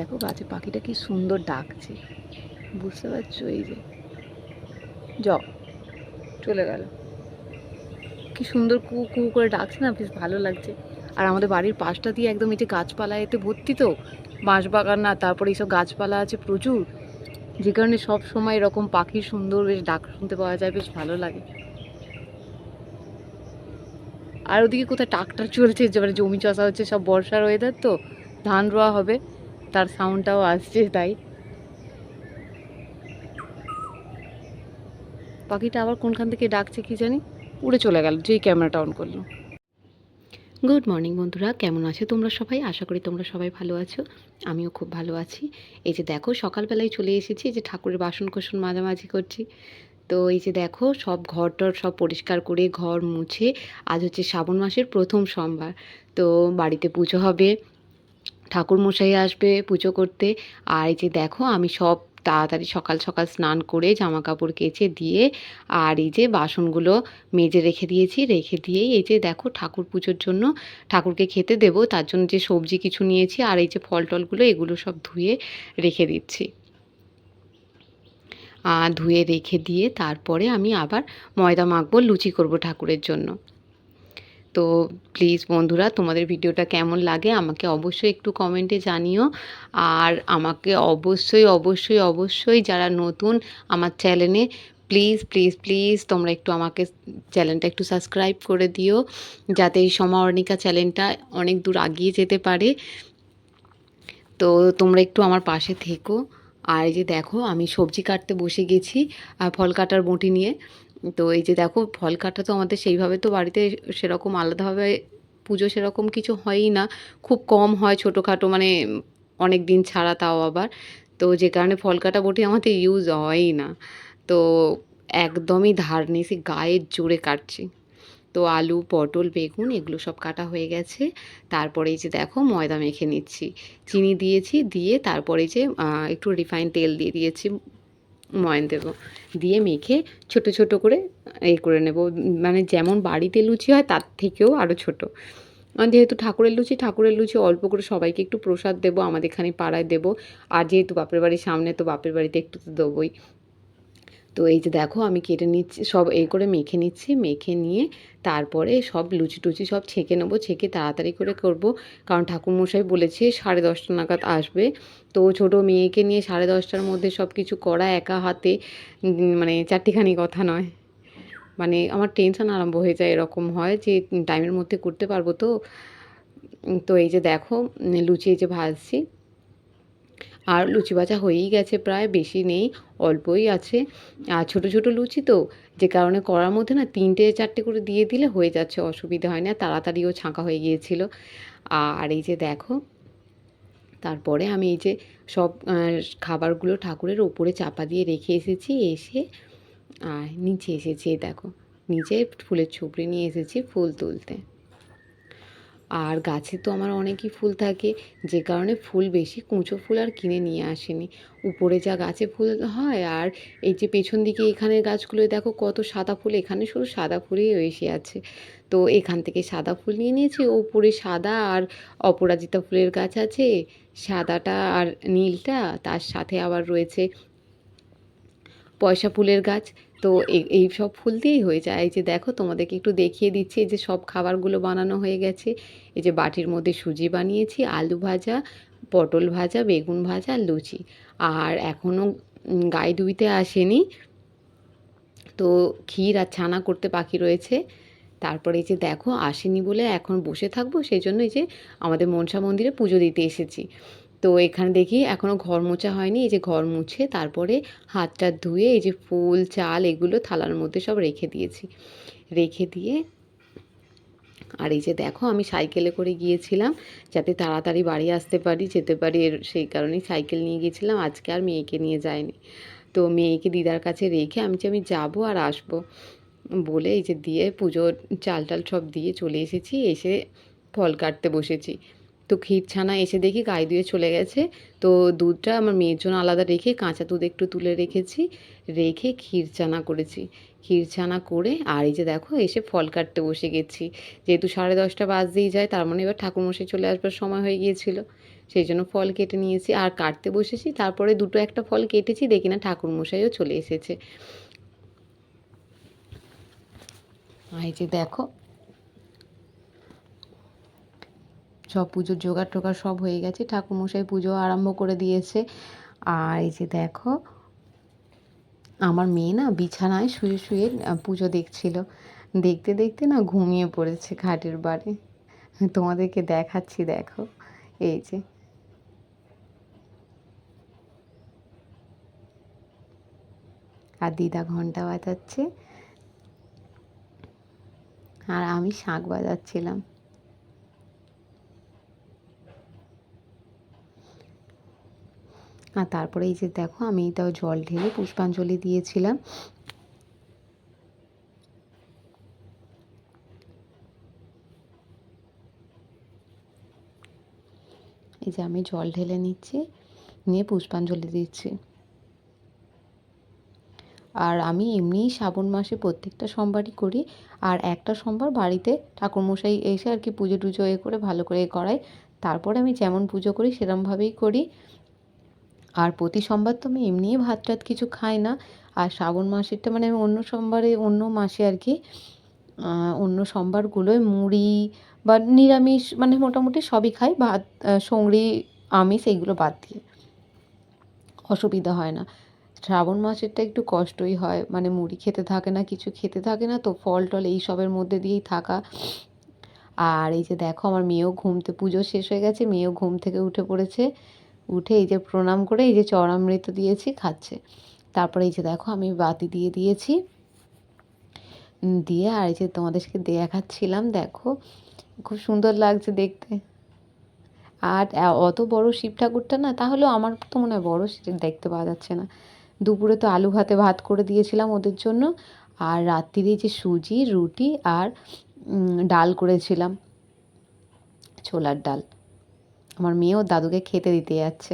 দেখো গাছে পাখিটা কি সুন্দর ডাকছে। বুঝতে পারছ এই যে। জ চলে গেল। কি সুন্দর কু কু করে ডাকছে না, বেশ ভালো লাগছে। আর আমাদের বাড়ির পাশটা দিয়ে একদম এই যে গাছপালা এতে ভর্তি তো, বাঁশ বাগান না, তারপরে এইসব গাছপালা আছে প্রচুর। যে কারণে সব সময় এরকম পাখির সুন্দর, বেশ ডাক শুনতে পাওয়া যায়, বেশ ভালো লাগে। আর ওদিকে কোথায় ট্রাক্টর চলছে যে মানে জমি চাষা হচ্ছে, সব বর্ষার ওয়েদার তো, ধান রোয়া হবে। তার সাউন্ডটাও আসছে তাই। পাখিটা আবার কোনখান থেকে ডাকছে কি জানি? উড়ে চলে গেল, যেই ক্যামেরাটা অন করল। গুড মর্নিং বন্ধুরা, কেমন আছো তোমরা সবাই? আশা করি তোমরা সবাই ভালো আছো, আমিও খুব ভালো আছি। এই যে দেখো, সকালবেলায় চলে এসেছি যে ঠাকুরের বাসন কোসন মাঝামাঝি করছি। তো এই যে দেখো, সব ঘর টর সব পরিষ্কার করে ঘর মুছে, আজ হচ্ছে শ্রাবণ মাসের প্রথম সোমবার। তো বাড়িতে পুজো হবে ঠাকুর মশাই আসবে পুজো করতে। আর এই যে দেখো, আমি সব তাড়াতাড়ি সকাল সকাল স্নান করে জামা কাপড় কেচে দিয়ে আর এই যে বাসনগুলো মেজে রেখে দিয়েছি। রেখে দিয়েই এই যে দেখো ঠাকুর পুজোর জন্য ঠাকুরকে খেতে দেব। তার জন্য যে সবজি কিছু নিয়েছি আর এই যে ফল টলগুলো এগুলো সব ধুয়ে রেখে দিচ্ছি। ধুয়ে রেখে দিয়ে তারপরে আমি আবার ময়দা মাখবো, লুচি করব ঠাকুরের জন্য। তো প্লিজ বন্ধুরা, তোমাদের ভিডিওটা কেমন লাগে আমাকে অবশ্যই একটু কমেন্টে জানিও। আর আমাকে অবশ্যই অবশ্যই অবশ্যই যারা নতুন আমার চ্যানেলে প্লিজ প্লিজ প্লিজ তোমরা একটু আমাকে চ্যানেলটা একটু সাবস্ক্রাইব করে দিও, যাতে এই সমাবর্ণিকা চ্যানেলটা অনেক দূর আগিয়ে যেতে পারে। তো তোমরা একটু আমার পাশে থেকো। আর এই যে দেখো, আমি সবজি কাটতে বসে গেছি ফল কাটার বঁটি নিয়ে। তো এই যে দেখো, ফল কাটা তো আমাদের সেইভাবে তো বাড়িতে সেরকম আলাদাভাবে পুজো সেরকম কিছু হয়ই না। খুব কম হয় ছোটোখাটো মানে অনেক দিন ছাড়া তাও আবার। তো যে কারণে ফল কাটা বটি আমাদের ইউজ হয়ই না। তো একদমই ধার নেই সে গায়ের জোরে কাটছি। তো আলু, পটল, বেগুন এগুলো সব কাটা হয়ে গেছে। তারপরে যে দেখো, ময়দা মেখে নিচ্ছি। চিনি দিয়েছি, দিয়ে তারপরে যে একটু রিফাইন তেল দিয়ে দিয়েছি। ময়ন দেব। দিয়ে মেখে ছোট ছোট করে এ করে নেব। মানে যেমন বাড়িতে লুচি হয়, তার থেকেও আরও ছোটো। যেহেতু ঠাকুরের লুচি ঠাকুরের লুচি অল্প করে সবাইকে একটু প্রসাদ দেবো, আমাদের এখানে পাড়ায় দেবো। আর যেহেতু বাপের বাড়ির সামনে, তো বাপের বাড়িতে একটু তো দেবোই। তো এই যে দেখো আমি কেটে নিচ্ছি, সব এই করে মেখে নিচ্ছি, মেখে নিয়ে তারপরে সব লুচি টুচি সব ছেঁকে নেব, ছেঁকে তাড়াতাড়ি করে করব। কারণ ঠাকুরমশাই বলেছে সাড়ে দশটা নাগাদ আসবে। তো ছোট মেয়েকে নিয়ে সাড়ে দশটার মধ্যে সব কিছু করা একা হাতে মানে চারটিখানি কথা নয়। মানে আমার টেনশন আরম্ভ হয়ে যায় এরকম হয় যে টাইমের মধ্যে করতে পারব তো। তো এই যে দেখো লুচি এই যে ভাজছি। আর লুচি ভাজা হয়েই গেছে প্রায়, বেশি নেই, অল্পই আছে। আর ছোট ছোট লুচি তো, যে কারণে করার মধ্যে না তিনটে চারটে করে দিয়ে দিলে হয়ে যাচ্ছে, অসুবিধা হয় না, তাড়াতাড়িও ছাঁকা হয়ে গিয়েছিল। আর এই যে দেখো, তারপরে আমি এই যে সব খাবারগুলো ঠাকুরের ওপরে চাপা দিয়ে রেখে এসেছি, এসে, আর নিচে এসেছি দেখো, নিচে ফুলের ছুপড়ি নিয়ে এসেছি ফুল তুলতে। আর গাছে তো আমার অনেকই ফুল থাকে। যে কারণে ফুল বেশি কুঁচো ফুল আর কিনে নিয়ে আসেনি। উপরে যা গাছে ফুল হয় আর এই যে পেছন দিকে এখানের গাছগুলো দেখো কত সাদা ফুল, এখানে শুধু সাদা ফুলই এসে আছে। তো এখান থেকে সাদা ফুল নিয়ে নিয়েছি, ওপরে সাদা আর অপরাজিতা ফুলের গাছ আছে। সাদাটা আর নীলটা, তার সাথে আবার রয়েছে পয়সা ফুলের গাছ। তো এই সব ফুল দিয়েই হয়ে যায়। এই যে দেখো তোমাদেরকে একটু দেখিয়ে দিচ্ছি, এই যে সব খাবারগুলো বানানো হয়ে গেছে। এই যে বাটির মধ্যে সুজি বানিয়েছি, আলু ভাজা, পটল ভাজা, বেগুন ভাজা আর লুচি। আর এখনও গায়ে ধুইতে আসেনি। তো ক্ষীর আর ছানা করতে বাকি রয়েছে। তারপরে এই যে দেখো, আসেনি বলে এখন বসে থাকব। সেই জন্য এই যে আমাদের মনসা মন্দিরে পুজো দিতে এসেছি। তো এখানে দেখি এখনও ঘর মোছা হয়নি, এই যে ঘর মুছে তারপরে হাতটা ধুয়ে এই যে ফুল, চাল এগুলো থালার মধ্যে সব রেখে দিয়েছি। রেখে দিয়ে আর এই যে দেখো আমি সাইকেলে করে গিয়েছিলাম যাতে তাড়াতাড়ি বাড়ি আসতে পারি, যেতে পারি, এর সেই কারণেই সাইকেল নিয়ে গিয়েছিলাম, আজকে আর মেয়েকে নিয়ে যায়নি তো মেয়েকে দিদার কাছে রেখে আমি যে আমি যাব আর আসব বলে এই যে দিয়ে পুজোর চাল টাল সব দিয়ে চলে এসেছি, এসে ফল কাটতে বসেছি। তো ক্ষীর ছানা এসে দেখি গায়ে দিয়ে চলে গেছে। তো দুধটা আমার মেয়ের জন্য আলাদা রেখে কাঁচা দুধ একটু তুলে রেখেছি, রেখে ক্ষীর চানা করেছি। ক্ষীর ছানা করে আর এই যে দেখো এসে ফল কাটতে বসে গেছি। যেহেতু সাড়ে দশটা বাজতেই যায়, তার মানে এবার ঠাকুরমশাই চলে আসবার সময় হয়ে গিয়েছিল। সেই জন্য ফল কেটে নিয়েছি আর কাটতে বসেছি, তারপরে দুটো একটা ফল কেটেছি, দেখি না ঠাকুরমশাইও চলে এসেছে। আর এই যে দেখো সব পুজোর জোগাড় টোগাড় সব হয়ে গেছে। ঠাকুরমশাই পুজো আরম্ভ করে দিয়েছে। আর এই যে দেখো, আমার মেয়ে না বিছানায় শুয়ে শুয়ে পুজো দেখছিল। দেখতে দেখতে না ঘুমিয়ে পড়েছে ঘাটের বাড়ি। তোমাদেরকে দেখাচ্ছি, দেখো। এই যে। আর দিদা ঘণ্টা বাজাচ্ছে। আর আমি শাঁখ বাজাচ্ছিলাম। আর তারপরে এই যে দেখো, আমি তাও জল ঢেলে পুষ্পাঞ্জলি দিয়েছিলাম। এই যে আমি জল ঢেলে নিচ্ছি, নিয়ে পুষ্পাঞ্জলি দিচ্ছি। আর আমি এমনিই শ্রাবণ মাসে প্রত্যেকটা সোমবারই করি, আর একটা সোমবার বাড়িতে ঠাকুরমশাই এসে আর কি পুজো টুজো এ করে ভালো করে করাই তারপরে আমি যেমন পুজো করি, সেরমভাবেই করি। আর প্রতি সোমবার তো আমি এমনিই ভাত টাত কিছু খাই না। আর শ্রাবণ মাসেরটা মানে অন্য সোমবারে অন্য মাসে আর কি অন্য সোমবারগুলোয় মুড়ি বা নিরামিষ মানে মোটামুটি সবই খাই, ভাত সঙ্গড়ি আমিষ এইগুলো বাদ দিয়ে। অসুবিধা হয় না। শ্রাবণ মাসেরটা একটু কষ্টই হয় মানে মুড়ি খেতে থাকে না, কিছু খেতে থাকে না, তো ফল টল এই সবের মধ্যে দিয়েই থাকা। আর এই যে দেখো, আমার মেয়েও ঘুমতে পুজো শেষ হয়ে গেছে, মেয়েও ঘুম থেকে উঠে পড়েছে। উঠে এই যে প্রণাম করে এই যে চড়ামৃত দিয়েছি, খাচ্ছে। তারপরে এই যে দেখো আমি বাতি দিয়ে দিয়েছি। দিয়ে আর এই যে তোমাদেরকে দেখাচ্ছিলাম, দেখো। খুব সুন্দর লাগছে দেখতে। আর অত বড় শিব ঠাকুরটা না, তাহলেও আমার তো মনে হয় বড় দেখতে পাওয়া যাচ্ছে না। দুপুরে তো আলু ভাতে ভাত করে দিয়েছিলাম ওদের জন্য। আর রাত্রিরে যে সুজি, রুটি আর ডাল করেছিলাম, ছোলার ডাল। আমার মেয়েও দাদুকে খেতে দিতে যাচ্ছে।